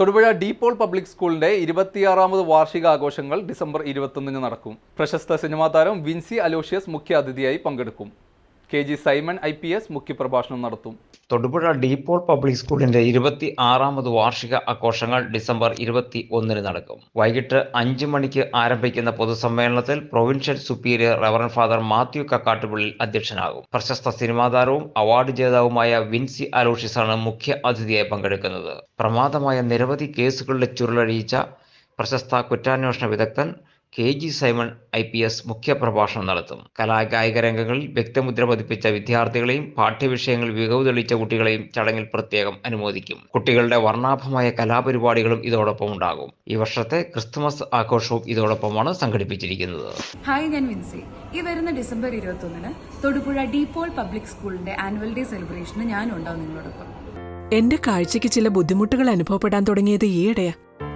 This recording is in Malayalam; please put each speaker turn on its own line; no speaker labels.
തൊടുപുഴ ഡീപോൾ പബ്ലിക് സ്കൂളിന്റെ ഇരുപത്തിയാറാമത് വാർഷികാഘോഷങ്ങൾ ഡിസംബർ ഇരുപത്തൊന്നിന് നടക്കും. പ്രശസ്ത സിനിമാ താരം വിൻസി അലോഷ്യസ് മുഖ്യാതിഥിയായി പങ്കെടുക്കും. K G Simon I P S മുഖ്യപ്രഭാഷണം നടത്തും.
തൊടുപുഴ ഡീപോൾ പബ്ലിക് സ്കൂളിന്റെ ഇരുപത്തി ആറാമത് വാർഷിക ആഘോഷങ്ങൾ ഡിസംബർ ഇരുപത്തി ഒന്നിന് നടക്കും. വൈകിട്ട് അഞ്ച് മണിക്ക് ആരംഭിക്കുന്ന പൊതുസമ്മേളനത്തിൽ provincial superior reverend father Mathew Kakkattupally അധ്യക്ഷനാകും. പ്രശസ്ത സിനിമാതാരവും അവാർഡ് ജേതാവുമായ വിൻസി അലോഷിസാണ് മുഖ്യ അതിഥിയായി പങ്കെടുക്കുന്നത്. പ്രമാദമായ നിരവധി കേസുകളുടെ ചുരുളഴിയിച്ച പ്രശസ്ത കുറ്റാന്വേഷണ വിദഗ്ധൻ K G Simon I P S മുഖ്യപ്രഭാഷണം നടത്തും. കലാകായിക രംഗങ്ങളിൽ വ്യക്തിമുദ്ര പതിപ്പിച്ച വിദ്യാർത്ഥികളെയും പാഠ്യവിഷയങ്ങൾ മികവ് തെളിയിച്ച കുട്ടികളെയും ചടങ്ങിൽ പ്രത്യേകം അനുമോദിക്കും. കുട്ടികളുടെ വർണാഭമായ കലാപരിപാടികളും ഇതോടൊപ്പം ഉണ്ടാകും. ഈ വർഷത്തെ ക്രിസ്തുമസ് ആഘോഷവും ഇതോടൊപ്പമാണ് സംഘടിപ്പിച്ചിരിക്കുന്നത്.
ഹായ് ഞാൻ വിൻസി. ഈ വരുന്ന ഡിസംബർ ഇരുപത്തൊന്നിന് തൊടുപുഴ ഡീപോൾ പബ്ലിക് സ്കൂളിന്റെ ആനുവൽ ഡേ സെലിബ്രേഷന് ഞാനും ഉണ്ടാവും നിങ്ങളോടൊപ്പം.
എന്റെ കാഴ്ചയ്ക്ക് ചില ബുദ്ധിമുട്ടുകൾ അനുഭവപ്പെടാൻ തുടങ്ങിയത് ഈയിടെയാ.